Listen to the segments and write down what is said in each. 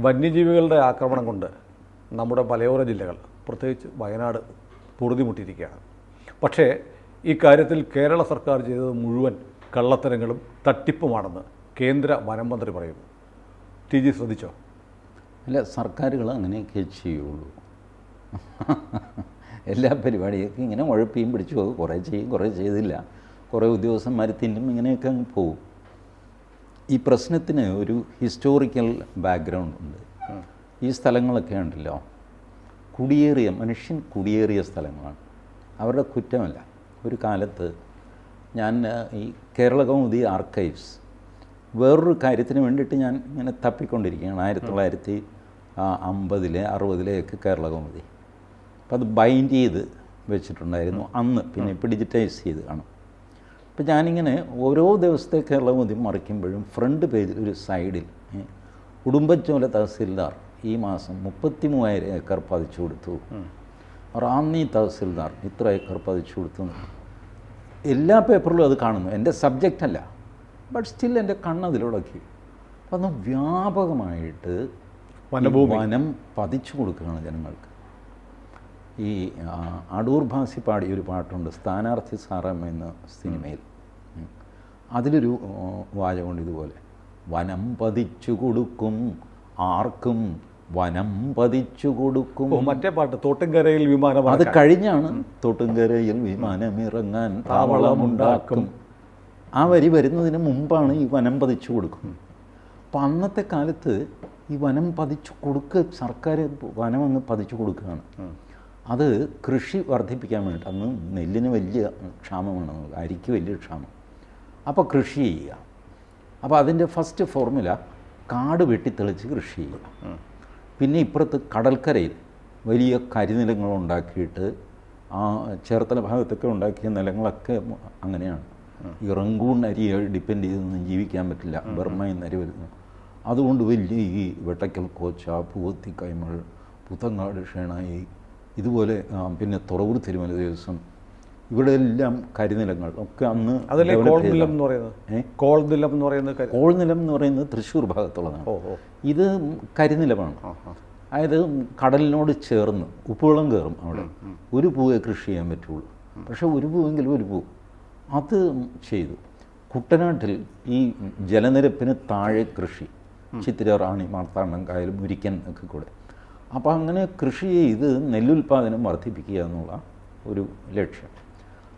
വന്യജീവികളുടെ ആക്രമണം കൊണ്ട് നമ്മുടെ മലയോര ജില്ലകൾ പ്രത്യേകിച്ച് വയനാട് പൊറുതിമുട്ടിയിരിക്കുകയാണ്. പക്ഷേ ഈ കാര്യത്തിൽ കേരള സർക്കാർ ചെയ്തത് മുഴുവൻ കള്ളത്തരങ്ങളും തട്ടിപ്പുമാണെന്ന് കേന്ദ്ര വനം മന്ത്രി പറയുന്നു. ടി ജി ശ്രദ്ധിച്ചോ? അല്ല സർക്കാരുകൾ അങ്ങനെയൊക്കെ ചെയ്യുള്ളൂ. എല്ലാ പരിപാടിയൊക്കെ ഇങ്ങനെ ഉഴപ്പിയും പിടിച്ചു പോകും കുറേ ചെയ്യും കുറേ ചെയ്തില്ല. കുറേ ഉദ്യോഗസ്ഥന്മാർ തിന്നും ഇങ്ങനെയൊക്കെ അങ്ങ് പോകും. ഈ പ്രശ്നത്തിന് ഒരു ഹിസ്റ്റോറിക്കൽ ബാക്ക്ഗ്രൗണ്ട് ഉണ്ട്. ഈ സ്ഥലങ്ങളൊക്കെ ഉണ്ടല്ലോ. കുടിയേറിയ മനുഷ്യൻ കുടിയേറിയ സ്ഥലങ്ങളാണ്. അവരുടെ കുറ്റമല്ല. ഒരു കാലത്ത് ഞാൻ ഈ കേരള കൗമുദി ആർക്കൈവ്സ് വേറൊരു കാര്യത്തിന് വേണ്ടിയിട്ട് ഞാൻ ഇങ്ങനെ തപ്പിക്കൊണ്ടിരിക്കുകയാണ്. ആയിരത്തി തൊള്ളായിരത്തി അമ്പതിലെ അറുപതിലെയൊക്കെ കേരള കൗമുദി. അപ്പോൾ അത് ബൈൻഡ് ചെയ്ത് വെച്ചിട്ടുണ്ടായിരുന്നു അന്ന്. പിന്നെ ഇപ്പോൾ ഡിജിറ്റൈസ് ചെയ്ത് കാണും. അപ്പോൾ ഞാനിങ്ങനെ ഓരോ ദിവസത്തെ കേരള മതി മറിക്കുമ്പോഴും ഫ്രണ്ട് പേജിൽ ഒരു സൈഡിൽ ഉടുമ്പച്ചോല തഹസിൽദാർ ഈ മാസം മുപ്പത്തി മൂവായിരം ഏക്കർ പതിച്ചു കൊടുത്തു. റാന്നി തഹസിൽദാർ ഇത്ര ഏക്കർ പതിച്ചു കൊടുത്തു. എല്ലാ പേപ്പറിലും അത് കാണുന്നു. എന്റെ സബ്ജക്റ്റ് അല്ല. ബട്ട് സ്റ്റിൽ എന്റെ കണ്ണതിലുടക്കി അപ്പം അത് വ്യാപകമായിട്ട് വനഭൂമി. വനം പതിച്ചു കൊടുക്കുകയാണ് ജനങ്ങൾക്ക്. ഈ അടൂർ ഭാസി പാടിയ ഒരു പാട്ടുണ്ട് സ്ഥാനാർത്ഥി സാറം എന്ന സിനിമയിൽ. അതിലൊരു വാചകമുണ്ട് ഇതുപോലെ. വനം പതിച്ചു കൊടുക്കും ആർക്കും വനം പതിച്ചു കൊടുക്കും. മറ്റേ പാട്ട് തോട്ടുംകരയിൽ വിമാനം അത് കഴിഞ്ഞാണ് തോട്ടുംകരയിൽ വിമാനമിറങ്ങാൻ താവളമുണ്ടാക്കും. ആ വരി വരുന്നതിന് മുമ്പാണ് ഈ വനം പതിച്ചു കൊടുക്കും. അപ്പം അന്നത്തെ കാലത്ത് ഈ വനം പതിച്ചു കൊടുക്കുക സർക്കാർ വനം അങ്ങ് പതിച്ചു കൊടുക്കുകയാണ്. അത് കൃഷി വർദ്ധിപ്പിക്കാൻ വേണ്ടി അന്ന് നെല്ലിന് വലിയ ക്ഷാമമാണ് അരിക്ക് വലിയ ക്ഷാമം. അപ്പോൾ കൃഷി ചെയ്യുക. അപ്പോൾ അതിന്റെ ഫസ്റ്റ് ഫോർമുല കാട് വെട്ടിത്തെളിച്ച് കൃഷി ചെയ്യുക. പിന്നെ ഇപ്പുറത്ത് കടൽക്കരയിൽ വലിയ കരിനിലങ്ങൾ ഉണ്ടാക്കിയിട്ട് ആ ചേർത്തല ഭാഗത്തൊക്കെ ഉണ്ടാക്കിയ നിലങ്ങളൊക്കെ അങ്ങനെയാണ്. ഈ റങ്കൂൺ അരിയെ ഡിപ്പെൻഡ് ചെയ്തൊന്നും ജീവിക്കാൻ പറ്റില്ല. ബർമ നിന്ന് അരി വരുന്നു. അതുകൊണ്ട് വലിയ ഈ വെട്ടയ്ക്കൽ കോച്ച പൂവത്തി കൈമൾ പുത്തങ്ങാട് ഷേണായി ഇതുപോലെ പിന്നെ തുറവൂർ തിരുമല ദിവസം ഇവിടെ എല്ലാം കരിനിലങ്ങൾ. ഒക്കെ അന്ന് അതല്ലേ develop കോൾ ചെയ്ത- നിലം എന്ന് പറയുന്നത്? കോൾനിലം എന്ന് പറയുന്നത് കോൾനിലം എന്ന് പറയുന്നത് തൃശ്ശൂർ ഭാഗത്തുള്ളതാണ്. ഇത് കരിനിലമാണ്. അതായത് കടലിനോട് ചേർന്ന് ഉപ്പുവെള്ളം കയറും അവിടെ. ഒരു പൂവേ കൃഷി ചെയ്യാൻ പറ്റുള്ളൂ. പക്ഷേ ഒരു പൂവെങ്കിലും ഒരു പൂ. അത് ചെയ്തു. കുട്ടനാട്ടിൽ ഈ ജലനിരപ്പിന് താഴെ കൃഷി. ചിത്തിര റാണി മാർത്താണ്ഡം കായൽ മുരിക്കൻ ഒക്കെ കൂടെ. അപ്പോൾ അങ്ങനെ കൃഷി ചെയ്ത് നെല്ലുൽപാദനം വർദ്ധിപ്പിക്കുക എന്നുള്ള ഒരു ലക്ഷ്യം.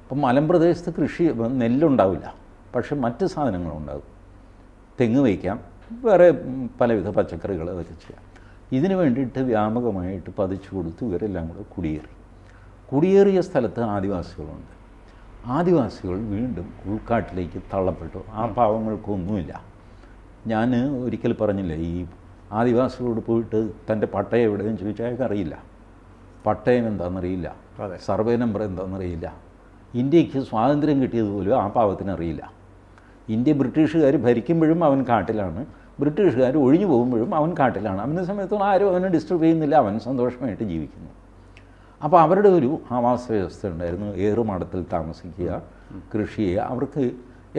അപ്പം മലമ്പ്രദേശത്ത് കൃഷി നെല്ലുണ്ടാവില്ല. പക്ഷെ മറ്റ് സാധനങ്ങളുണ്ടാകും. തെങ്ങ് വയ്ക്കാം വേറെ പലവിധ പച്ചക്കറികൾ അതൊക്കെ ചെയ്യാം. ഇതിന് വേണ്ടിയിട്ട് വ്യാപകമായിട്ട് പതിച്ചു കൊടുത്ത് ഇവരെല്ലാം കൂടെ കുടിയേറി. കുടിയേറിയ സ്ഥലത്ത് ആദിവാസികളുണ്ട്. ആദിവാസികൾ വീണ്ടും ഉൾക്കാട്ടിലേക്ക് തള്ളപ്പെട്ടു. ആ പാവങ്ങൾക്കൊന്നുമില്ല. ഞാൻ ഒരിക്കൽ പറഞ്ഞില്ല ഈ ആദിവാസികളോട് പോയിട്ട് തന്റെ പട്ടയം എവിടെയെന്ന് ചോദിച്ചാൽ അയാൾക്ക് അറിയില്ല പട്ടയം എന്താണെന്നറിയില്ല. സർവേ നമ്പർ എന്താണെന്നറിയില്ല. ഇന്ത്യയ്ക്ക് സ്വാതന്ത്ര്യം കിട്ടിയതുപോലും ആ പാവത്തിന് അറിയില്ല. ഇന്ത്യ ബ്രിട്ടീഷുകാർ ഭരിക്കുമ്പോഴും അവൻ കാട്ടിലാണ്. ബ്രിട്ടീഷുകാർ ഒഴിഞ്ഞു പോകുമ്പോഴും അവൻ കാട്ടിലാണ്. അവന്റെ സമയത്തോളം ആരും അവനെ ഡിസ്റ്റർബ് ചെയ്യുന്നില്ല. അവൻ സന്തോഷമായിട്ട് ജീവിക്കുന്നു. അപ്പോൾ അവരുടെ ഒരു ആവാസ വ്യവസ്ഥ ഉണ്ടായിരുന്നു. ഏറുമാടത്തിൽ താമസിക്കുക കൃഷി ചെയ്യുക. അവർക്ക്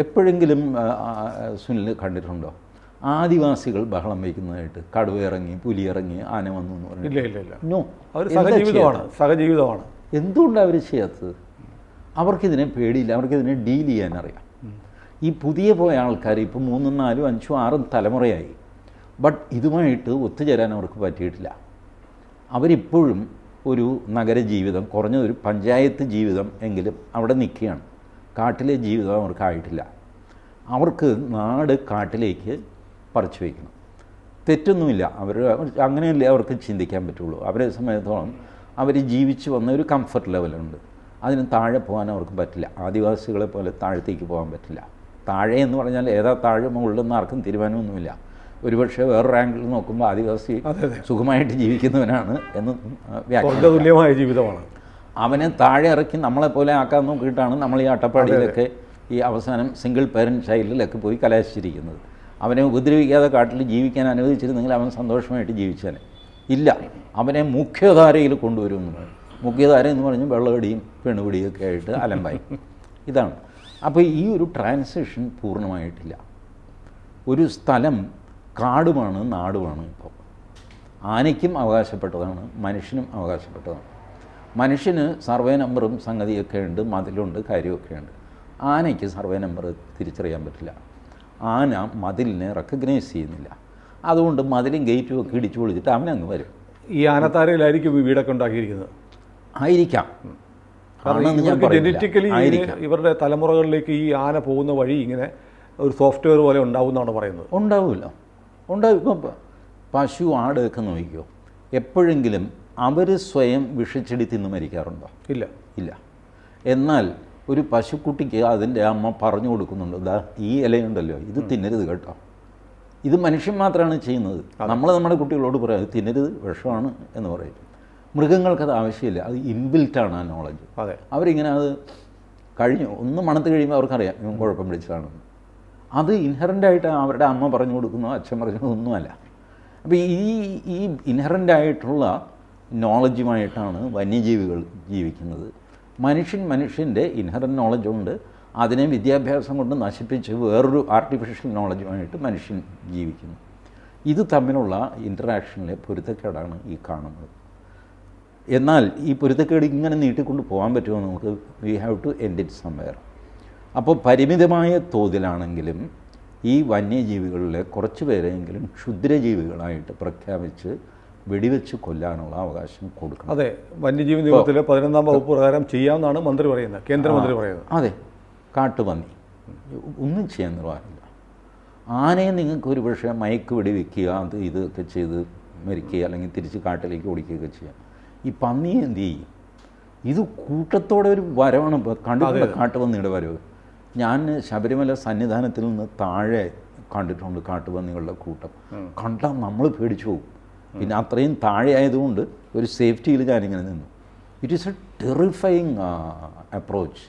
എപ്പോഴെങ്കിലും സുനിൽ കണ്ടിട്ടുണ്ടോ? ആദിവാസികൾ ബഹളം വയ്ക്കുന്നതായിട്ട് കടുവ ഇറങ്ങി പുലി ഇറങ്ങി ആന വന്നു എന്ന് പറഞ്ഞു. ഇല്ല ഇല്ല ഇല്ല. നോ അവർ സഹജീവിതമാണ് സഹജീവിതമാണ്. എന്തുകൊണ്ടാണ് അവർ ചെയ്യാത്തത്? അവർക്കിതിനെ പേടിയില്ല അവർക്കിതിനെ ഡീൽ ചെയ്യാൻ അറിയാം ഈ പുതിയ പോയ ആൾക്കാർ ഇപ്പോൾ മൂന്നും നാലും അഞ്ചും ആറും തലമുറയായി. ബട്ട് ഇതുമായിട്ട് ഒത്തുചേരാൻ അവർക്ക് പറ്റിയിട്ടില്ല. അവരിപ്പോഴും ഒരു നഗരജീവിതം കുറഞ്ഞതൊരു പഞ്ചായത്ത് ജീവിതം എങ്കിലും അവിടെ നിൽക്കുകയാണ്. കാട്ടിലെ ജീവിതം അവർക്കായിട്ടില്ല അവർക്ക് നാട് കാട്ടിലേക്ക് പറിച്ചു വയ്ക്കണം. തെറ്റൊന്നുമില്ല. അവർ അങ്ങനെയല്ലേ അവർക്ക് ചിന്തിക്കാൻ പറ്റുള്ളൂ. അവരെ സമയത്തോളം അവർ ജീവിച്ചു വന്ന ഒരു കംഫർട്ട് ലെവലുണ്ട് അതിന് താഴെ പോകാൻ അവർക്ക് പറ്റില്ല. ആദിവാസികളെ പോലെ താഴത്തേക്ക് പോകാൻ പറ്റില്ല. താഴെ എന്ന് പറഞ്ഞാൽ ഏതാ താഴെ മുകളിലെന്ന് ആർക്കും തീരുമാനമൊന്നുമില്ല. ഒരുപക്ഷെ വേറൊരു ആംഗിൾ നോക്കുമ്പോൾ ആദിവാസി സുഖമായിട്ട് ജീവിക്കുന്നവനാണ് എന്ന് സ്വർഗതുല്യമായ ജീവിതമാണ്. അവനെ താഴെ ഇറക്കി നമ്മളെപ്പോലെ ആക്കാൻ നോക്കിയിട്ടാണ് നമ്മൾ ഈ അട്ടപ്പാടിയിലൊക്കെ ഈ അവസാനം സിംഗിൾ പേരന്റ് ചൈൽഡിലൊക്കെ പോയി കലാശിച്ചിരിക്കുന്നത്. അവനെ ഉപദ്രവിക്കാതെ കാട്ടിൽ ജീവിക്കാൻ അനുവദിച്ചിരുന്നെങ്കിൽ അവൻ സന്തോഷമായിട്ട് ജീവിച്ചാനെ. ഇല്ല. അവനെ മുഖ്യധാരയിൽ കൊണ്ടുവരുമെന്ന് മുഖ്യധാര എന്ന് പറഞ്ഞ് വെള്ളമടിയും ഒക്കെ ആയിട്ട് അലമ്പായി. ഇതാണ്. അപ്പോൾ ഈ ഒരു ട്രാൻസിഷൻ പൂർണമായിട്ടില്ല. ഒരു സ്ഥലം കാടുമാണ് നാടുമാണ് ഇപ്പോൾ ആനയ്ക്കും അവകാശപ്പെട്ടതാണ് മനുഷ്യനും അവകാശപ്പെട്ടതാണ്. മനുഷ്യന് സർവേ നമ്പറും സംഗതിയൊക്കെ ഉണ്ട് മതിലുണ്ട് കാര്യമൊക്കെ ഉണ്ട്. ആനയ്ക്ക് സർവേ നമ്പർ തിരിച്ചറിയാൻ പറ്റില്ല. ആന മതിലിനെ റെക്കഗ്നൈസ് ചെയ്യുന്നില്ല. അതുകൊണ്ട് മതിലും ഗേറ്റും ഒക്കെ ഇടിച്ചു പൊളിച്ചിട്ട് അവനങ്ങ് വരും. ഈ ആനത്താരയിലായിരിക്കും ഈ വീടൊക്കെ ഉണ്ടാക്കിയിരിക്കുന്നത്? ആയിരിക്കാം. ജനറ്റിക്കലി ഇവരുടെ തലമുറകളിലേക്ക് ഈ ആന പോകുന്ന വഴി ഇങ്ങനെ ഒരു സോഫ്റ്റ്വെയർ പോലെ ഉണ്ടാവുമെന്നാണ് പറയുന്നത്. ഉണ്ടാവില്ല ഉണ്ടാവും ഇപ്പം പശു ആടൊക്കെ നോക്കിക്കോ. എപ്പോഴെങ്കിലും അവർ സ്വയം വിഷച്ചെടി തിന്ന് മരിക്കാറുണ്ടോ? ഇല്ല. ഇല്ല. എന്നാൽ ഒരു പശുക്കുട്ടിക്ക് അതിന്റെ അമ്മ പറഞ്ഞു കൊടുക്കുന്നുണ്ട്. ദാ ഈ ഇലയുണ്ടല്ലോ ഇത് തിന്നരുത് കേട്ടോ. ഇത് മനുഷ്യൻ മാത്രമാണ് ചെയ്യുന്നത്. നമ്മൾ നമ്മുടെ കുട്ടികളോട് പറയാം ഇത് തിന്നരുത് വിഷമാണ് എന്ന് പറയും. മൃഗങ്ങൾക്കത് ആവശ്യമില്ല അത് ഇൻബിൽറ്റാണ് ആ നോളജ് അതെ. അവരിങ്ങനെ അത് കഴിഞ്ഞു ഒന്ന് മണത്ത് കഴിയുമ്പോൾ അവർക്കറിയാം ഇവൻ കുഴപ്പം പിടിച്ചതാണ് അത് ഇൻഹറന്റായിട്ട് അവരുടെ അമ്മ പറഞ്ഞു കൊടുക്കുന്നോ അച്ഛൻ പറഞ്ഞു ഒന്നുമല്ല. അപ്പോൾ ഈ ഈ ഇൻഹറന്റായിട്ടുള്ള നോളജുമായിട്ടാണ് വന്യജീവികൾ ജീവിക്കുന്നത്. മനുഷ്യൻ മനുഷ്യന്റെ ഇൻഹറൻ നോളജ് ഉണ്ട്. അതിനെ വിദ്യാഭ്യാസം കൊണ്ട് നശിപ്പിച്ച് വേറൊരു ആർട്ടിഫിഷ്യൽ നോളജുമായിട്ട് മനുഷ്യൻ ജീവിക്കുന്നു. ഇത് തമ്മിലുള്ള ഇന്ററാക്ഷനിലെ പൊരുത്തക്കേടാണ് ഈ കാണുന്നത്. എന്നാൽ ഈ പൊരുത്തക്കേട് ഇങ്ങനെ നീട്ടിക്കൊണ്ട് പോകാൻ പറ്റുമോ നമുക്ക്? We have to end it somewhere അപ്പോൾ പരിമിതമായ തോതിലാണെങ്കിലും ഈ വന്യജീവികളിലെ കുറച്ച് പേരെങ്കിലും ക്ഷുദ്രജീവികളായിട്ട് പ്രഖ്യാപിച്ച് വെടിവെച്ച് കൊല്ലാനുള്ള അവകാശം കൊടുക്കണം. അതെ വന്യജീവി നിയമത്തിലെ പതിനൊന്നാം വകുപ്പ് പ്രകാരം ചെയ്യാമെന്നാണ് മന്ത്രി പറയുന്നത്. കേന്ദ്രമന്ത്രി പറയുന്നത്. അതെ കാട്ടുപന്നി. ഒന്നും ചെയ്യാൻ നിർവാഹമില്ല. ആനയെ നിങ്ങൾക്ക് ഒരു പക്ഷേ മയക്ക് വെടിവെക്കുക അത് ഇതൊക്കെ ചെയ്ത് മരിക്കുക അല്ലെങ്കിൽ തിരിച്ച് കാട്ടിലേക്ക് ഓടിക്കുകയൊക്കെ ചെയ്യാം. ഈ പന്നിയെ എന്ത് ചെയ്യും? ഇത് കൂട്ടത്തോടെ ഒരു വരവാണ്. ഇപ്പോൾ കണ്ടിട്ടുണ്ട് കാട്ടുപന്നിയുടെ വരവ്. ഞാൻ ശബരിമല സന്നിധാനത്തിൽ നിന്ന് താഴെ കണ്ടിട്ടുണ്ട് കാട്ടുപന്നികളുടെ കൂട്ടം. കണ്ടാൽ നമ്മൾ പേടിച്ചു പോകും. പിന്നെ അത്രയും താഴെ ആയതുകൊണ്ട് ഒരു സേഫ്റ്റിയിൽ ഞാനിങ്ങനെ നിന്നു. It is a terrifying approach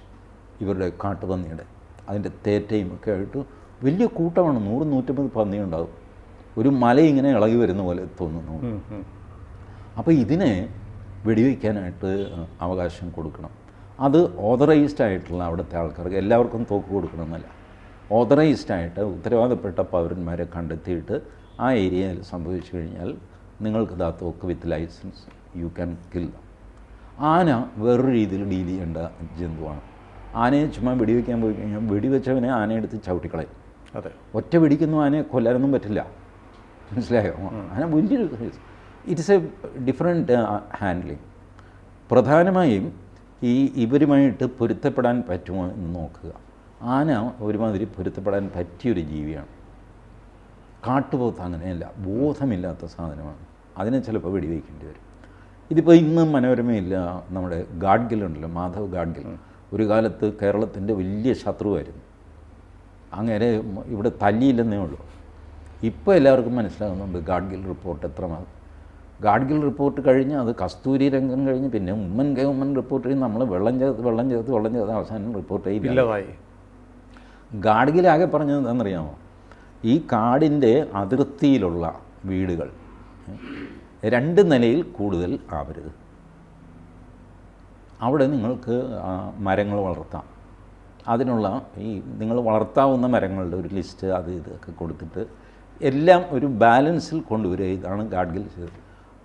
ഇവരുടെ കാട്ടുപന്നിയുടെ. അതിന്റെ തേറ്റയും ഒക്കെ ആയിട്ട് വലിയ കൂട്ടമാണ്. നൂറ് നൂറ്റമ്പത് പന്നി ഉണ്ടാവും. ഒരു മല ഇങ്ങനെ ഇളകി വരുന്ന പോലെ തോന്നുന്നു. അപ്പോൾ ഇതിനെ വെടിവെക്കാനായിട്ട് അവകാശം കൊടുക്കണം. അത് ഓതറൈസ്ഡ് ആയിട്ടുള്ള അവിടുത്തെ ആൾക്കാർക്ക് എല്ലാവർക്കും തോക്ക് കൊടുക്കണമെന്നല്ല. ഓതറൈസ്ഡ് ആയിട്ട് ഉത്തരവാദപ്പെട്ട പൗരന്മാരെ കണ്ടെത്തിയിട്ട് ആ ഏരിയയിൽ സംഭവിച്ചു കഴിഞ്ഞാൽ നിങ്ങൾക്ക് ദാ തോക്ക് with license. You can kill ആന വേറൊരു രീതിയിൽ ഡീൽ ചെയ്യേണ്ട ജന്തുവാണ്. ആനയെ ചുമ്മാ വെടിവെക്കാൻ പോയി കഴിഞ്ഞാൽ വെടിവെച്ചവനെ ആനയെടുത്ത് ചവിട്ടിക്കളയും. അതെ. ഒറ്റ പിടിക്കുന്ന ആനയെ കൊല്ലാനൊന്നും പറ്റില്ല. മനസ്സിലായോ? ആന വലിയൊരു ഇറ്റ്സ് എ ഡിഫറെന്റ് ഹാൻഡ്ലിങ് പ്രധാനമായും ഈ ഇവരുമായിട്ട് പൊരുത്തപ്പെടാൻ പറ്റുമോ എന്ന് നോക്കുക. ആന ഒരുമാതിരി പൊരുത്തപ്പെടാൻ പറ്റിയൊരു ജീവിയാണ്. കാട്ടുപോത്ത് അങ്ങനെയല്ല ബോധമില്ലാത്ത സാധനമാണ്. അതിനെ ചിലപ്പോൾ വെടിവെക്കേണ്ടി വരും. ഇതിപ്പോൾ ഇന്ന് മനോരമയില്ല നമ്മുടെ ഗാഡ്ഗിൽ ഉണ്ടല്ലോ മാധവ് ഗാഡ്ഗിൽ. ഒരു കാലത്ത് കേരളത്തിന്റെ വലിയ ശത്രുവായിരുന്നു. അങ്ങനെ ഇവിടെ തല്ലിയില്ലെന്നേ ഉള്ളൂ. ഇപ്പോൾ എല്ലാവർക്കും മനസ്സിലാകുന്നുണ്ട് ഗാഡ്ഗിൽ റിപ്പോർട്ട് എത്രമാത്രം. ഗാഡ്ഗിൽ റിപ്പോർട്ട് കഴിഞ്ഞ് അത് കസ്തൂരി രംഗം കഴിഞ്ഞ് പിന്നെ ഉമ്മൻ കെ ഉമ്മൻ റിപ്പോർട്ട് കഴിഞ്ഞ് നമ്മൾ വെള്ളം ചേർത്ത് വെള്ളം ചേർത്ത് വെള്ളം ചേർത്ത് അവസാനം റിപ്പോർട്ട് ചെയ്യില്ല. ഗാഡ്ഗിലാകെ പറഞ്ഞത് എന്താണെന്നറിയാമോ? ഈ കാടിന്റെ അതിർത്തിയിലുള്ള വീടുകൾ രണ്ട് നിലയിൽ കൂടുതൽ ആവരുത്. അവിടെ നിങ്ങൾക്ക് മരങ്ങൾ വളർത്താം. അതിനുള്ള ഈ നിങ്ങൾ വളർത്താവുന്ന മരങ്ങളുടെ ഒരു ലിസ്റ്റ് അത് ഇതൊക്കെ കൊടുത്തിട്ട് എല്ലാം ഒരു ബാലൻസിൽ കൊണ്ടുവരിക. ഇതാണ് ഗാഡ്ഗിൽ ചെയ്തത്.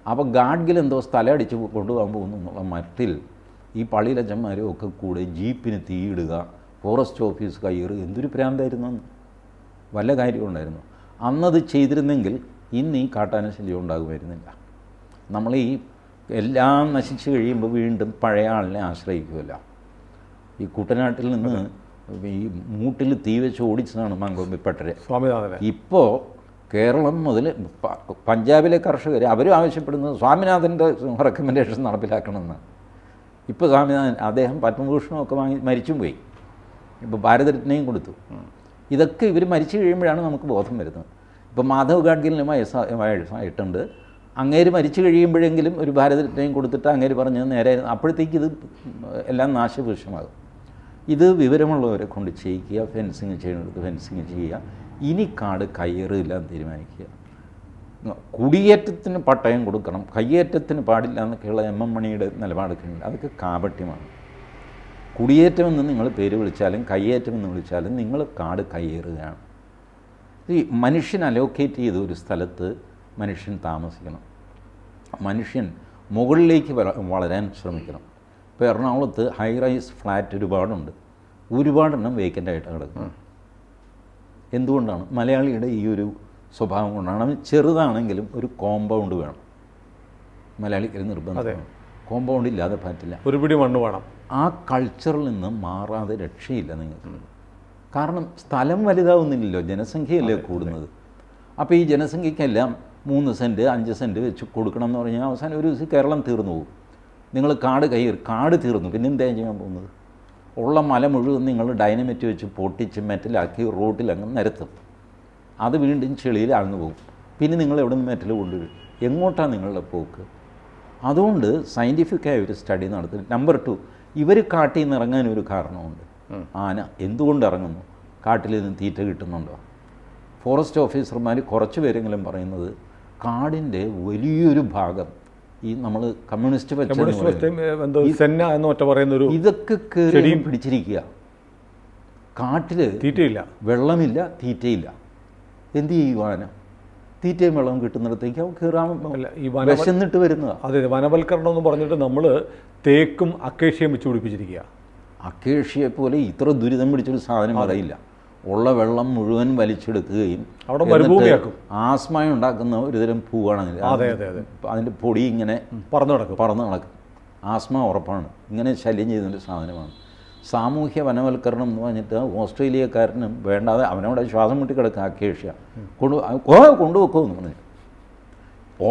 അപ്പോൾ ഗാഡ്ഗിൽ എന്തോ സ്ഥലം അടിച്ച് കൊണ്ടുപോകാൻ പോകുന്നു എന്നുള്ള മട്ടിൽ ഈ പള്ളിയിലച്ചന്മാരും ഒക്കെ കൂടെ ജീപ്പിന് തീയിടുക ഫോറസ്റ്റ് ഓഫീസ് കയ്യേറുക എന്തൊരു പ്രാന്തായിരുന്നു വല്ല കാര്യവും ഉണ്ടായിരുന്നു അന്നത് ചെയ്തിരുന്നെങ്കിൽ ഇന്ന് ഈ കാട്ടാനശല്യം ഉണ്ടാകുമായിരുന്നില്ല. നമ്മൾ ഈ എല്ലാം നശിച്ചു കഴിയുമ്പോൾ വീണ്ടും പഴയ ആളിനെ ആശ്രയിക്കുമല്ല ഈ കുട്ടനാട്ടിൽ നിന്ന് ഈ മൂട്ടിൽ തീ വെച്ച് ഓടിച്ചതാണ് മങ്കൊമ്പിപ്പട്ടരെ സ്വാമിനാഥനെ. ഇപ്പോൾ കേരളം മുതൽ പഞ്ചാബിലെ കർഷകർ അവരും ആവശ്യപ്പെടുന്നത് സ്വാമിനാഥന്റെ റെക്കമെൻഡേഷൻ നടപ്പിലാക്കണമെന്ന്. ഇപ്പോൾ സ്വാമിനാഥൻ അദ്ദേഹം പത്മഭൂഷണമൊക്കെ വാങ്ങി മരിച്ചും പോയി. ഇപ്പോൾ ഭാരതരത്നയും കൊടുത്തു. ഇതൊക്കെ ഇവർ മരിച്ചു കഴിയുമ്പോഴാണ് നമുക്ക് ബോധം വരുന്നത്. ഇപ്പോൾ മാധവ് ഗാഡ്ഗിലിന് വയസ്സാ വയസ്സായിട്ടുണ്ട് അങ്ങേര് മരിച്ചു കഴിയുമ്പോഴെങ്കിലും ഒരു ഭാരതരത്നയും കൊടുത്തിട്ട് അങ്ങേര് പറഞ്ഞത് നേരെ അപ്പോഴത്തേക്ക് ഇത് എല്ലാം നാശഭൂഷമാകും ഇത് വിവരമുള്ളവരെ കൊണ്ട് ചെയ്യിക്കുക ഫെൻസിങ് ചെയ്യുന്നിടത്ത് ഫെൻസിങ് ചെയ്യുക. ഇനി കാട് കയ്യേറില്ല എന്ന് തീരുമാനിക്കുക. കുടിയേറ്റത്തിന് പട്ടയം കൊടുക്കണം കയ്യേറ്റത്തിന് പാടില്ല എന്നൊക്കെയുള്ള എം എം മണിയുടെ നിലപാടൊക്കെ ഉണ്ട്. അതൊക്കെ കാപട്യമാണ്. കുടിയേറ്റമെന്ന് നിങ്ങൾ പേര് വിളിച്ചാലും കയ്യേറ്റമെന്ന് വിളിച്ചാലും നിങ്ങൾ കാട് കയ്യേറുകയാണ്. ഈ മനുഷ്യൻ അലോക്കേറ്റ് ചെയ്ത ഒരു സ്ഥലത്ത് മനുഷ്യൻ താമസിക്കണം. മനുഷ്യൻ മുകളിലേക്ക് വളരാൻ ശ്രമിക്കണം. ഇപ്പോൾ എറണാകുളത്ത് ഹൈ റൈസ് ഫ്ലാറ്റ് ഒരുപാടുണ്ട്. ഒരുപാടെണ്ണം വേക്കന്റ് ആയിട്ട് കിടക്കുന്നു. എന്തുകൊണ്ടാണ്? മലയാളിയുടെ ഈ ഒരു സ്വഭാവം കൊണ്ടാണ്. അവൻ ചെറുതാണെങ്കിലും ഒരു കോമ്പൗണ്ട് വേണം. മലയാളിക്ക് നിർബന്ധം. കോമ്പൗണ്ട് ഇല്ലാതെ പറ്റില്ല. ഒരുപിടി മണ്ണ് വേണം. ആ കൾച്ചറിൽ നിന്ന് മാറാതെ രക്ഷയില്ല നിങ്ങൾക്ക്. കാരണം സ്ഥലം വലുതാവുന്നില്ലല്ലോ ജനസംഖ്യയല്ലേ കൂടുന്നത്. അപ്പോൾ ഈ ജനസംഖ്യക്കെല്ലാം മൂന്ന് സെന്റ് അഞ്ച് സെന്റ് വെച്ച് കൊടുക്കണം എന്ന് പറഞ്ഞാൽ അവസാനം ഒരു ദിവസം കേരളം തീർന്നു പോകും. നിങ്ങൾ കാട് കയ്യിൽ കാട് തീർന്നു. പിന്നെ എന്താ ചെയ്യാൻ പോകുന്നത്? ഉള്ള മല മുഴുവൻ നിങ്ങൾ ഡൈനമിറ്റ് വെച്ച് പൊട്ടിച്ച് മെറ്റലാക്കി റോട്ടിൽ അങ്ങ് നിരത്തും. അത് വീണ്ടും ചെളിയിൽ അളന്നു പോകും. പിന്നെ നിങ്ങൾ എവിടെ നിന്ന് മെറ്റൽ കൊണ്ടുവരും? എങ്ങോട്ടാണ് നിങ്ങളുടെ പോക്ക്? അതുകൊണ്ട് സയന്റിഫിക്കായ ഒരു സ്റ്റഡി നടത്തി നമ്പർ ടു ഇവർ കാട്ടിൽ നിന്ന് ഇറങ്ങാൻ ഒരു കാരണമുണ്ട്. ആന എന്തുകൊണ്ട് ഇറങ്ങുന്നു? കാട്ടിൽ നിന്ന് തീറ്റ കിട്ടുന്നുണ്ടോ? ഫോറസ്റ്റ് ഓഫീസർമാർ കുറച്ച് പേരെങ്കിലും പറയുന്നത് കാടിന്റെ വലിയൊരു ഭാഗം ഈ നമ്മൾ കമ്മ്യൂണിസ്റ്റ് പച്ച കമ്മ്യൂണിസ്റ്റ് പറയുന്നത്. പറ്റയും എന്തോ സെന്ന എന്ന് ഒറ്റ പറയുന്ന ഒരു ഇതൊക്കെ കയറി പിടിച്ചിരിക്കുക. കാട്ടിൽ തീറ്റയില്ല. വെള്ളമില്ല തീറ്റയില്ല. എന്ത് ചെയ്യുവാനാണ് തീറ്റയും വെള്ളവും കിട്ടുന്നിടത്തേക്ക് അവ കയറാൻ അല്ല, ഈ വന വിശന്നിട്ട് വരുന്നതാണ് അതെ വനവൽക്കരണം എന്ന് പറഞ്ഞിട്ട് നമ്മൾ തേക്കും അക്കേഷ്യയും വെച്ച് പിടിപ്പിച്ചിരിക്കുക. അക്കേഷ്യയെ പോലെ ഇത്ര ദുരിതം പിടിച്ചൊരു സാധനം അറിയില്ല ഉള്ള വെള്ളം മുഴുവൻ വലിച്ചെടുക്കുകയും അവിടെ ആസ്മയം മരുഭൂമിയാക്കും. ആസ്മ ഉണ്ടാക്കുന്ന ഒരുതരം പൂവാണ്. അതിന്റെ പൊടി ഇങ്ങനെ പറന്നു നടക്കും. പറന്ന് നടക്കും. ആസ്മ ഉറപ്പാണ്. ഇങ്ങനെ ശല്യം ചെയ്യുന്നൊരു സാധനമാണ്. സാമൂഹ്യ വനവൽക്കരണം എന്ന് പറഞ്ഞിട്ട് ഓസ്ട്രേലിയക്കാരനും വേണ്ടാതെ അവനവിടെ ശ്വാസം മുട്ടി കിടക്കുക അക്കേഷ്യ. കൊണ്ടു ഓ കൊണ്ടുവെക്കോ എന്ന് പറഞ്ഞു.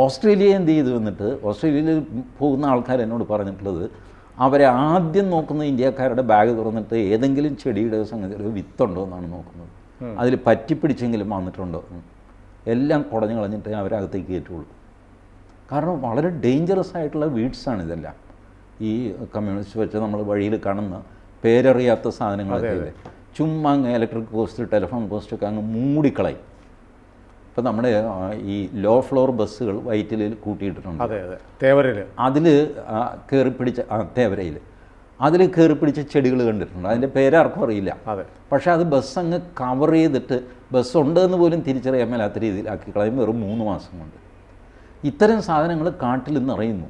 ഓസ്ട്രേലിയ എന്ത് ചെയ്തു എന്നിട്ട് ഓസ്ട്രേലിയയിൽ പോകുന്ന ആൾക്കാർ എന്നോട് പറഞ്ഞിട്ടുള്ളത് അവരെ ആദ്യം നോക്കുന്ന ഇന്ത്യക്കാരുടെ ബാഗ് തുറന്നിട്ട് ഏതെങ്കിലും ചെടിയുടെ സംഗതി വിത്തുണ്ടോ എന്നാണ് നോക്കുന്നത്. അതിൽ പറ്റിപ്പിടിച്ചെങ്കിലും വന്നിട്ടുണ്ടോ എല്ലാം കുടഞ്ഞു കളഞ്ഞിട്ട് അവരകത്തേക്ക് കയറ്റുള്ളൂ. കാരണം വളരെ ഡേഞ്ചറസ് ആയിട്ടുള്ള വീഡ്സാണ് ഇതെല്ലാം. ഈ കമ്മ്യൂണിസ്റ്റ് വെച്ച് നമ്മൾ വഴിയിൽ കാണുന്ന പേരറിയാത്ത സാധനങ്ങളൊക്കെ ഇല്ലേ ചുമ്മാ അങ്ങ് ഇലക്ട്രിക് പോസ്റ്റ് ടെലിഫോൺ പോസ്റ്റൊക്കെ അങ്ങ് മൂടിക്കളയും. ഇപ്പം നമ്മുടെ ഈ ലോ ഫ്ലോർ ബസ്സുകൾ വൈറ്റിലിൽ കൂട്ടിയിട്ടിട്ടുണ്ട്. അതെ അതെ. തേവരയിൽ അതിൽ കയറി പിടിച്ച ആ തേവരയിൽ അതിൽ കയറി പിടിച്ച ചെടികൾ കണ്ടിട്ടുണ്ട്. അതിന്റെ പേരാർക്കും അറിയില്ല. അതെ. പക്ഷേ അത് ബസ് അങ്ങ് കവർ ചെയ്തിട്ട് ബസ് ഉണ്ടെന്ന് പോലും തിരിച്ചറിയാൻ മേലാത്ത രീതിയിലാക്കി കളയും വെറും മൂന്ന് മാസം കൊണ്ട്. ഇത്തരം സാധനങ്ങൾ കാട്ടിൽ നിറയുന്നു.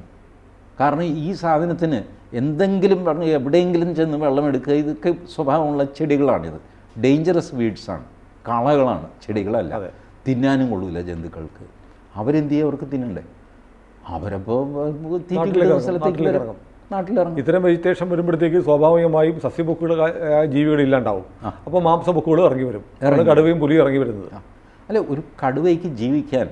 കാരണം ഈ സാധനത്തിന് എന്തെങ്കിലും പറഞ്ഞ് എവിടെയെങ്കിലും ചെന്ന് വെള്ളം എടുക്കുക ഇതൊക്കെ സ്വഭാവമുള്ള ചെടികളാണിത്. ഡേഞ്ചറസ് വീഡ്സാണ് കളകളാണ് ചെടികളല്ല. തിന്നാനും കൊള്ളൂല ജന്തുക്കൾക്ക്. അവരെന്ത് ചെയ്യും? അവർക്ക് തിന്നണ്ടേ. അവരപ്പോൾ സ്ഥലത്തേക്ക്. നാട്ടിലിറങ്ങും ഇത്തരം വെജിറ്റേഷൻ വരുമ്പോഴത്തേക്ക് സ്വാഭാവികമായും സസ്യബുക്കുകൾ ജീവികൾ ഇല്ലാണ്ടാവും. അപ്പോൾ മാംസബുക്കുകൾ ഇറങ്ങി വരും. കടുവയും പുലിയും ഇറങ്ങി വരുന്നത്. അല്ല ഒരു കടുവയ്ക്ക് ജീവിക്കാൻ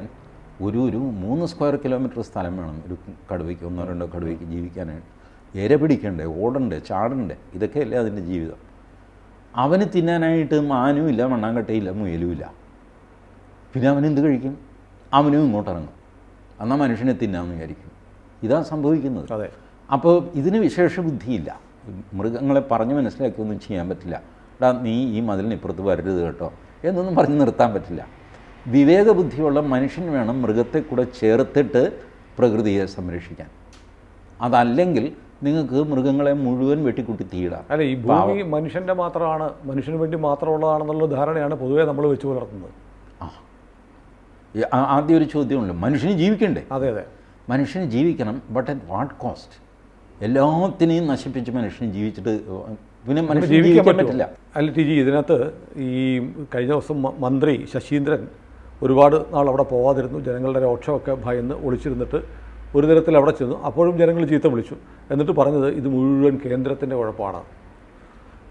ഒരു ഒരു മൂന്ന് സ്ക്വയർ കിലോമീറ്റർ സ്ഥലം വേണം. ഒരു കടുവയ്ക്ക് ഒന്നോ രണ്ടോ കടുവയ്ക്ക് ജീവിക്കാനായിട്ട്. ഇര പിടിക്കണ്ടേ ഓടണ്ടേ ചാടണ്ടേ ഇതൊക്കെയല്ലേ അതിന്റെ ജീവിതം. അവന് തിന്നാനായിട്ട് മാനും ഇല്ല മണ്ണാങ്കട്ടയില്ല മുയലുമില്ല പിന്നെ അവൻ എന്ത് കഴിക്കും? അവനും ഇങ്ങോട്ടിറങ്ങും. എന്നാൽ മനുഷ്യനെ തിന്നാമെന്ന് വിചാരിക്കും. ഇതാ സംഭവിക്കുന്നത്. അതെ. അപ്പോൾ ഇതിന് വിശേഷ ബുദ്ധിയില്ല. മൃഗങ്ങളെ പറഞ്ഞ് മനസ്സിലാക്കി ഒന്നും ചെയ്യാൻ പറ്റില്ല. എടാ നീ ഈ മതിലിന് ഇപ്പുറത്ത് വരരുത് കേട്ടോ എന്നൊന്നും പറഞ്ഞ് നിർത്താൻ പറ്റില്ല. വിവേകബുദ്ധിയുള്ള മനുഷ്യൻ വേണം മൃഗത്തെ കൂടെ ചേർത്തിട്ട് പ്രകൃതിയെ സംരക്ഷിക്കാൻ. അതല്ലെങ്കിൽ നിങ്ങൾക്ക് മൃഗങ്ങളെ മുഴുവൻ വെട്ടിക്കുട്ടി തീയിടാം. അല്ല ഈ ഭൂമി മനുഷ്യന്റെ മാത്രമാണ് മനുഷ്യന് വേണ്ടി മാത്രമുള്ളതാണെന്നുള്ള ധാരണയാണ് പൊതുവേ നമ്മൾ വെച്ച് പുലർത്തുന്നത്. ആ. ആദ്യം ഒരു ചോദ്യമുണ്ട്. മനുഷ്യന് ജീവിക്കണ്ടേ? അതെ അതെ. മനുഷ്യന് ജീവിക്കണം ബട്ട് അറ്റ് വാട്ട് കോസ്റ്റ് എല്ലാത്തിനെയും നശിപ്പിച്ച് മനുഷ്യന് ജീവിച്ചിട്ട് പിന്നെ മനുഷ്യന് ജീവിക്കാൻ പറ്റില്ല. അല്ല ടി ജി ഇതിനകത്ത് ഈ കഴിഞ്ഞ ദിവസം മന്ത്രി ശശീന്ദ്രൻ ഒരുപാട് നാൾ അവിടെ പോവാതിരുന്നു. ജനങ്ങളുടെ രോക്ഷമൊക്കെ ഭയന്ന് ഒളിച്ചിരുന്നിട്ട് ഒരു തരത്തിൽ അവിടെ ചെന്നു. അപ്പോഴും ജനങ്ങൾ ചീത്ത വിളിച്ചു. എന്നിട്ട് പറഞ്ഞത് ഇത് മുഴുവൻ കേന്ദ്രത്തിന്റെ കുഴപ്പമാണ്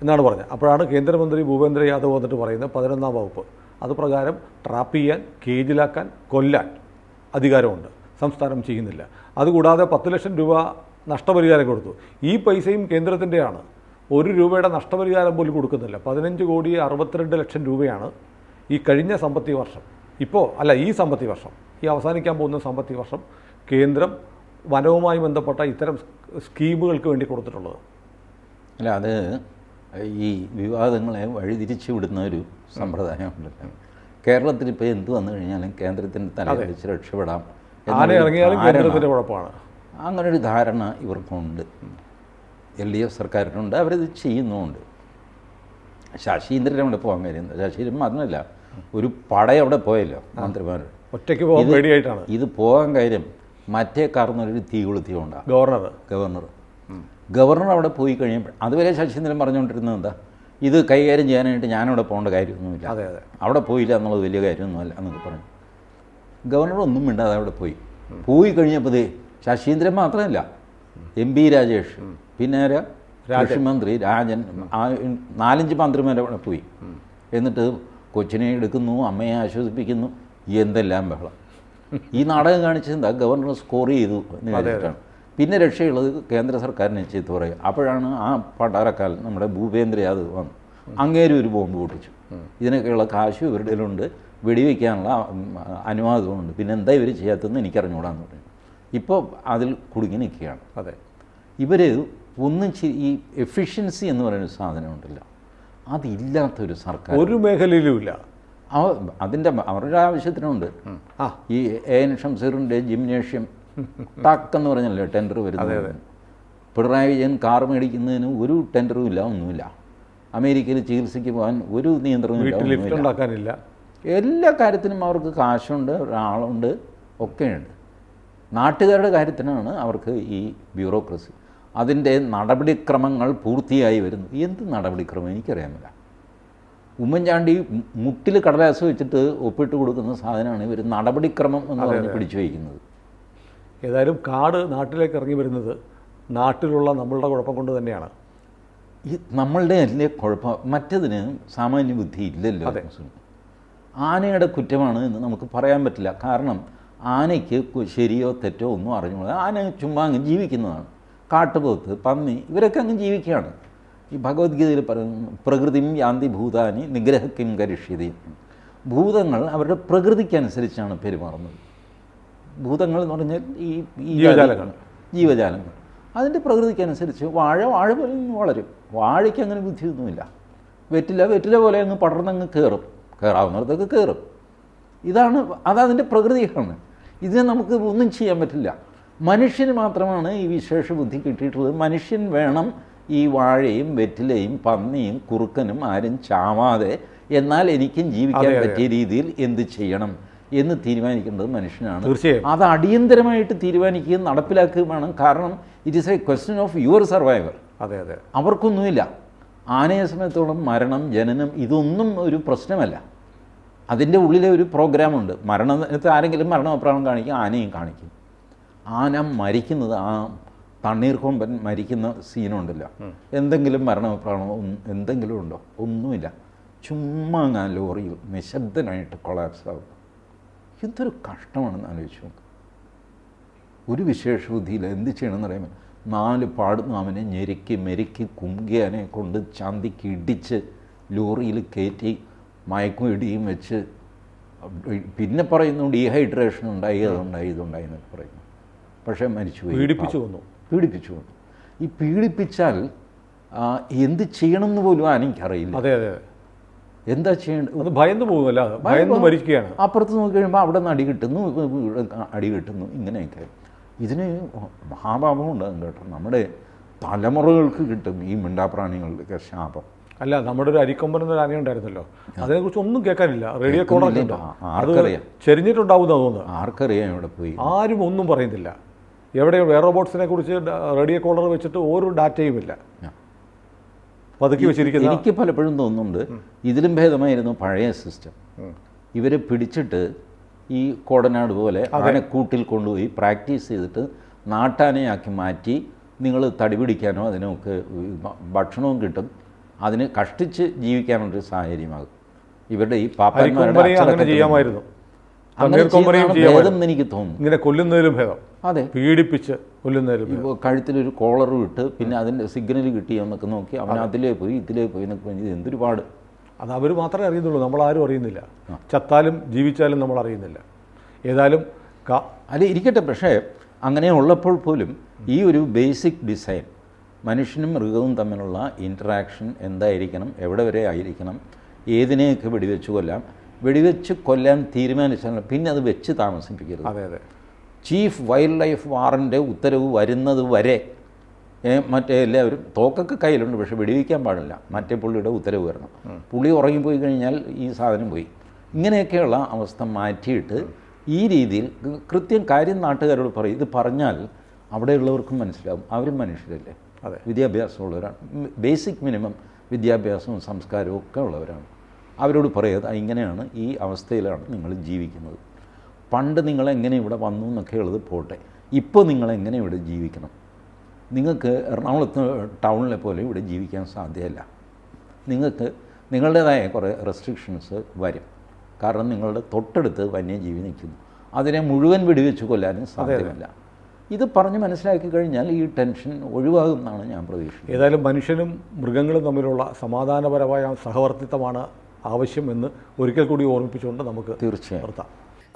എന്നാണ് പറഞ്ഞത്. അപ്പോഴാണ് കേന്ദ്രമന്ത്രി ഭൂപേന്ദ്ര യാദവ് വന്നിട്ട് പറയുന്നത് പതിനൊന്നാം വകുപ്പ്. അത് പ്രകാരം ട്രാപ്പ് ചെയ്യാൻ കേജിലാക്കാൻ കൊല്ലാൻ അധികാരമുണ്ട്. സംസ്ഥാനം ചെയ്യുന്നില്ല. അതുകൂടാതെ പത്ത് ലക്ഷം രൂപ നഷ്ടപരിഹാരം കൊടുത്തു. ഈ പൈസയും കേന്ദ്രത്തിന്റെയാണ് ഒരു രൂപയുടെ നഷ്ടപരിഹാരം പോലും കൊടുക്കുന്നില്ല. പതിനഞ്ച് കോടി അറുപത്തിരണ്ട് ലക്ഷം രൂപയാണ് ഈ കഴിഞ്ഞ സാമ്പത്തിക വർഷം. ഇപ്പോൾ അല്ല ഈ സാമ്പത്തിക വർഷം. ഈ അവസാനിക്കാൻ പോകുന്ന സാമ്പത്തിക വർഷം കേന്ദ്രം വനവുമായി ബന്ധപ്പെട്ട ഇത്തരം സ്കീമുകൾക്ക് വേണ്ടി കൊടുത്തിട്ടുള്ളത്. അല്ല അത് ഈ വിവാദങ്ങളെ വഴിതിരിച്ചു വിടുന്ന ഒരു സമ്പ്രദായമുണ്ട്. കേരളത്തിൽ ഇപ്പോൾ എന്ത് വന്നു കഴിഞ്ഞാലും കേന്ദ്രത്തിന്റെ തലയിൽ വെച്ച് രക്ഷപ്പെടാം കേന്ദ്രത്തിന്റെ കുഴപ്പമാണ് അങ്ങനെ ഒരു ധാരണ ഇവർക്കുണ്ട്. എൽ ഡി എഫ് സർക്കാരിനുണ്ട് അവരത് ചെയ്യുന്നുമുണ്ട്. ശശീന്ദ്രൻ അവിടെ പോകാൻ കാര്യം? ശശീന്ദ്രൻ മാത്രമല്ല ഒരു പട അവിടെ പോയല്ലോ മന്ത്രിമാർ ഒറ്റയ്ക്ക് പോകാൻ പേടിയായിട്ടാണ്. ഇത് പോകാൻ കാര്യം മറ്റേ കാർന്നൊരു തീ കൊളുത്തിയോണ്ടാണ് ഗവർണർ. ഗവർണർ. ഗവർണർ അവിടെ പോയി കഴിയുമ്പോൾ അതുവരെ ശശീന്ദ്രൻ പറഞ്ഞുകൊണ്ടിരുന്നത് എന്താ? ഇത് കൈകാര്യം ചെയ്യാനായിട്ട് ഞാനവിടെ പോകേണ്ട കാര്യമൊന്നുമില്ല. അതെ അതെ. അവിടെ പോയില്ല എന്നുള്ളത് വലിയ കാര്യമൊന്നുമല്ല എന്നൊക്കെ പറഞ്ഞു. ഗവർണർ ഒന്നും മിണ്ടാതെ അവിടെ പോയി. പോയി കഴിഞ്ഞപ്പോൾ ദേ ശശീന്ദ്രൻ മാത്രമല്ല. എം പി രാജേഷ് പിന്നെ കൃഷിമന്ത്രി രാജൻ നാലഞ്ച് മന്ത്രിമാരെ അവിടെ പോയി. എന്നിട്ട് കൊച്ചിനെ എടുക്കുന്നു അമ്മയെ ആശ്വസിപ്പിക്കുന്നു എന്തെല്ലാം ബഹളം. ഈ നാടകം കാണിച്ചത് എന്താ? ഗവർണർ സ്കോർ ചെയ്തു എന്ന് വിചാരിച്ചിട്ടാണ് പിന്നെ രക്ഷയുള്ളത് കേന്ദ്ര സർക്കാരിനെ ചീത്ത പറയും. അപ്പോഴാണ് ആ പട്ടാരക്കാൽ നമ്മുടെ ഭൂപേന്ദ്ര യാദവ് വന്നു. അങ്ങേരും ഒരു ബോംബ് പൊട്ടിച്ചു. ഇതിനൊക്കെയുള്ള കാശ് ഇവരുടെ കയ്യിലുണ്ട്. വെടിവെക്കാനുള്ള അനുവാദമുണ്ട് പിന്നെ എന്താ ഇവർ ചെയ്യാത്തതെന്ന് എനിക്കറിഞ്ഞുകൂടാന്ന് പറഞ്ഞു. ഇപ്പോൾ അതിൽ കുടുങ്ങി നിൽക്കുകയാണ്. അതെ. ഇവർ ഒന്നും ഈ എഫിഷ്യൻസി എന്ന് പറയുന്ന സാധനമുണ്ടല്ലോ അതില്ലാത്തൊരു സർക്കാർ. ഒരു മേഖലയിലും ഇല്ല. അതിന്റെ അവരുടെ ആവശ്യത്തിനുണ്ട് ആ ഈ എ എൻ ഷംസീറിന്റെ ജിംനേഷ്യം ടാക്കെന്ന് പറഞ്ഞല്ലോ പറഞ്ഞല്ലേ ടെൻഡർ വരുന്നത് പിണറായി വിജയൻ കാർ മേടിക്കുന്നതിന് ഒരു ടെൻഡറും ഇല്ല ഒന്നുമില്ല. അമേരിക്കയിൽ ചികിത്സയ്ക്ക് പോകാൻ ഒരു ഉണ്ടാക്കാനില്ല. എല്ലാ കാര്യത്തിനും അവർക്ക് കാശുണ്ട് ഒരാളുണ്ട് ഒക്കെയുണ്ട്. നാട്ടുകാരുടെ കാര്യത്തിനാണ് അവർക്ക് ഈ ബ്യൂറോക്രസി. അതിന്റെ നടപടിക്രമങ്ങൾ പൂർത്തിയായി വരുന്നു. എന്ത് നടപടിക്രമം? എനിക്കറിയാമില്ല ഉമ്മൻചാണ്ടി മുട്ടിൽ കടലാസ് വെച്ചിട്ട് ഒപ്പിട്ട് കൊടുക്കുന്ന സാധനമാണ് ഇവർ നടപടിക്രമം എന്ന് പറഞ്ഞ് പിടിച്ചു വയ്ക്കുന്നത്. ഏതായാലും കാട് നാട്ടിലേക്ക് ഇറങ്ങി വരുന്നത് നാട്ടിലുള്ള നമ്മളുടെ കുഴപ്പം കൊണ്ട് തന്നെയാണ്. ഈ നമ്മളുടെ അല്ലേ കുഴപ്പം? മറ്റതിന് സാമാന്യ ബുദ്ധി ഇല്ലല്ലോ ആനയുടെ കുറ്റമാണ് എന്ന് നമുക്ക് പറയാൻ പറ്റില്ല. കാരണം ആനയ്ക്ക് ശരിയോ തെറ്റോ ഒന്നും അറിഞ്ഞുകൂടാ. ആന ചുമ്മാ അങ്ങ് ജീവിക്കുന്നതാണ്. കാട്ടുപോത്ത് പന്നി ഇവരൊക്കെ അങ്ങ് ജീവിക്കുകയാണ്. ഈ ഭഗവത്ഗീതയിൽ പറയുന്നു പ്രകൃതിയും യാന്തി ഭൂതാനി നിഗ്രഹക്കും കരിഷ്യതി. ഭൂതങ്ങൾ അവരുടെ പ്രകൃതിക്കനുസരിച്ചാണ് പെരുമാറുന്നത്. ഭൂതങ്ങൾ എന്ന് പറഞ്ഞാൽ ഈ ജീവജാലങ്ങൾ. ജീവജാലങ്ങൾ. അതിന്റെ പ്രകൃതിക്കനുസരിച്ച് വാഴ വാഴ പോലെ വളരും. വാഴയ്ക്ക് അങ്ങനെ ബുദ്ധിയൊന്നുമില്ല. വെറ്റില വെറ്റില പോലെ അങ്ങ് പടർന്നങ്ങ് കയറും. കയറാവുന്നിടത്തൊക്കെ കയറും. ഇതാണ് അതതിന്റെ പ്രകൃതിയാണ്. ഇതിനെ നമുക്ക് ഒന്നും ചെയ്യാൻ പറ്റില്ല. മനുഷ്യന് മാത്രമാണ് ഈ വിശേഷ ബുദ്ധി കിട്ടിയിട്ടുള്ളത്. മനുഷ്യൻ വേണം ഈ വാഴയും വെറ്റിലയും പന്നിയും കുറുക്കനും ആരും ചാവാതെ എന്നാൽ എനിക്കും ജീവിക്കാൻ. പറ്റിയ രീതിയിൽ എന്ത് ചെയ്യണം എന്ന് തീരുമാനിക്കേണ്ടത് മനുഷ്യനാണ്. തീർച്ചയായും. അത് അടിയന്തരമായിട്ട് തീരുമാനിക്കുകയും നടപ്പിലാക്കുകയും വേണം. കാരണം it is a question of your survivor അതെ അതെ. അവർക്കൊന്നുമില്ല. ആനയെ സമയത്തോളം മരണം ജനനം ഇതൊന്നും ഒരു പ്രശ്നമല്ല. അതിന്റെ ഉള്ളിലെ ഒരു പ്രോഗ്രാമുണ്ട്. മരണത്തെ ആരെങ്കിലും മരണപ്രാണം കാണിക്കും ആനയും കാണിക്കും. ആന മരിക്കുന്നത് ആ തണ്ണീർക്കൊമ്പൻ മരിക്കുന്ന സീനുണ്ടല്ലോ. എന്തെങ്കിലും ഒന്നും- എന്തെങ്കിലും ഉണ്ടോ? ഒന്നുമില്ല. ചുമ്മാ ഞാൻ ലോറിയിൽ നിശബ്ദനായിട്ട് കൊളാപ്സ് ആവും. എന്തൊരു കഷ്ടമാണെന്ന് ആലോചിച്ചു നോക്ക്. ഒരു വിശേഷ ബുദ്ധിയിൽ എന്ത് ചെയ്യണമെന്ന് പറയുമ്പോൾ നാല് പാടുന്ന അവനെ ഞെരുക്കി മെരുക്കി കുങ്കിയാനെ കൊണ്ട് ചാന്തിക്ക് ഇടിച്ച് ലോറിയിൽ കയറ്റി മയക്കും ഇടിയും വെച്ച് പിന്നെ പറയുന്നു ഡീഹൈഡ്രേഷൻ ഉണ്ടായി അതുണ്ടായി ഇതുണ്ടായി എന്നൊക്കെ പറയുന്നു. പക്ഷേ മരിച്ചുപോയി. പീഡിപ്പിച്ചു കൊന്നു. പീഡിപ്പിച്ചു കൊന്നു. ഈ പീഡിപ്പിച്ചാൽ എന്ത് ചെയ്യണം എന്ന് പോലും എനിക്കറിയില്ല. അതെ അതെ. എന്താ ചെയ്യേണ്ടത്? ഭയന്ന് പോകുമല്ല ഭയന്ന് മരിക്കുകയാണ്. അപ്പുറത്ത് നോക്കി കഴിയുമ്പോൾ അവിടെ നിന്ന് അടി കിട്ടുന്നു അടി കിട്ടുന്നു ഇങ്ങനെയൊക്കെ. ഇതിന് മഹാപാപം ഉണ്ടാകും കേട്ടോ. നമ്മുടെ തലമുറകൾക്ക് കിട്ടും ഈ മിണ്ടാപ്രാണികളുടെ ശാപം. അല്ല നമ്മുടെ ഒരു അരിക്കൊമ്പൻ എന്നൊരു ആന ഉണ്ടായിരുന്നല്ലോ അതിനെക്കുറിച്ച് ഒന്നും കേൾക്കാനില്ല. റേഡിയോ ആർക്കറിയാം? ചെരിഞ്ഞിട്ടുണ്ടാവുന്ന തോന്നുന്നു. ആർക്കറിയാം ഇവിടെ പോയി. ആരും ഒന്നും പറയുന്നില്ല. എവിടെയോ വേ റോബോട്ട്സിനെ കുറിച്ച് റേഡിയോ കോളർ വെച്ചിട്ട് ഒരു ഡാറ്റയും ഇല്ല. പതുക്കി വെച്ചിരിക്കുന്നത് എനിക്ക് പലപ്പോഴും തോന്നുന്നുണ്ട് ഇതിലും ഭേദമായിരുന്നു പഴയ സിസ്റ്റം. ഇവരെ പിടിച്ചിട്ട് ഈ കോടനാട് പോലെ അവനെ കൂട്ടിൽ കൊണ്ടുപോയി പ്രാക്ടീസ് ചെയ്തിട്ട് നാട്ടാനയാക്കി മാറ്റി നിങ്ങൾ തടി പിടിക്കാനോ അതിനൊക്കെ ഭക്ഷണവും കിട്ടും. അതിന് കഷ്ടിച്ച് ജീവിക്കാനുള്ളൊരു സാഹചര്യമാകും. ഇവരുടെ ഈ പാപ്പന്മാരുടെ അങ്ങനെ ചെയ്യാമായിരുന്നു. ഭേദം എന്ന് എനിക്ക് തോന്നുന്നു. ഇങ്ങനെ കൊല്ലുന്നതിലും ഭേദം. അതെ. പീഡിപ്പിച്ച് ഇപ്പോൾ കഴുത്തിലൊരു കോളർ ഇട്ട് പിന്നെ അതിന്റെ സിഗ്നൽ കിട്ടി എന്നൊക്കെ നോക്കി അവൻ അതിലേ പോയി ഇതിലേ പോയി എന്നൊക്കെ പറഞ്ഞത് എന്തൊരു പാട് അത് അവർ മാത്രമേ അറിയുന്നുള്ളൂ ആരും അറിയുന്നില്ല. ചത്താലും ജീവിച്ചാലും നമ്മൾ അറിയുന്നില്ല. ഏതായാലും അല്ല ഇരിക്കട്ടെ പക്ഷേ അങ്ങനെ ഉള്ളപ്പോൾ പോലും ഈ ഒരു ബേസിക് ഡിസൈൻ മനുഷ്യനും മൃഗവും തമ്മിലുള്ള ഇൻട്രാക്ഷൻ എന്തായിരിക്കണം എവിടെ വരെ ആയിരിക്കണം ഏതിനെയൊക്കെ വെടിവെച്ച് കൊല്ലാം വെടിവെച്ച് കൊല്ലാൻ തീരുമാനിച്ചാൽ പിന്നെ അത് വെച്ച് താമസിപ്പിക്കരുത്. അതെ അതെ. ചീഫ് വൈൽഡ് ലൈഫ് വാറന്റെ ഉത്തരവ് വരുന്നത് വരെ മറ്റേ എല്ലാവരും തോക്കൊക്കെ കയ്യിലുണ്ട് പക്ഷെ വെടിവെക്കാൻ പാടില്ല. മറ്റേ പുള്ളിയുടെ ഉത്തരവ് വരണം. പുള്ളി ഉറങ്ങിപ്പോയി കഴിഞ്ഞാൽ ഈ സാധനം പോയി. ഇങ്ങനെയൊക്കെയുള്ള അവസ്ഥ മാറ്റിയിട്ട് ഈ രീതിയിൽ കൃത്യം കാര്യം നാട്ടുകാരോട് പറയും. ഇത് പറഞ്ഞാൽ അവിടെയുള്ളവർക്കും മനസ്സിലാവും. അവരും മനുഷ്യരല്ലേ. അതെ. വിദ്യാഭ്യാസമുള്ളവരാണ്. ബേസിക് മിനിമം വിദ്യാഭ്യാസവും സംസ്കാരവും ഒക്കെ ഉള്ളവരാണ്. അവരോട് പറയുക ഇങ്ങനെയാണ് ഈ അവസ്ഥയിലാണ് നിങ്ങൾ ജീവിക്കുന്നത്. പണ്ട് നിങ്ങൾ എങ്ങനെ ഇവിടെ വന്നു എന്നൊക്കെ ഉള്ളത് പോട്ടെ. ഇപ്പോൾ നിങ്ങൾ എങ്ങനെ ഇവിടെ ജീവിക്കണം? നിങ്ങൾക്ക് എറണാകുളത്ത് ടൗണിലെ പോലെ ഇവിടെ ജീവിക്കാൻ സാധ്യമല്ല നിങ്ങൾക്ക് നിങ്ങളുടേതായ കുറേ റെസ്ട്രിക്ഷൻസ് വരും. കാരണം നിങ്ങളുടെ തൊട്ടടുത്ത് വന്യജീവി നിൽക്കുന്നു. അതിനെ മുഴുവൻ വെടിവെച്ച് കൊല്ലാനും സാധ്യമല്ല. ഇത് പറഞ്ഞ് മനസ്സിലാക്കി കഴിഞ്ഞാൽ ഈ ടെൻഷൻ ഒഴിവാകും എന്നാണ് ഞാൻ പ്രതീക്ഷിക്കുന്നത്. ഏതായാലും മനുഷ്യനും മൃഗങ്ങളും തമ്മിലുള്ള സമാധാനപരമായ സഹവർത്തിത്വമാണ് ആവശ്യം എന്ന് ഒരിക്കൽ കൂടി ഓർമ്മിപ്പിച്ചുകൊണ്ട് നമുക്ക് തീർച്ചയായും. നിർത്താം.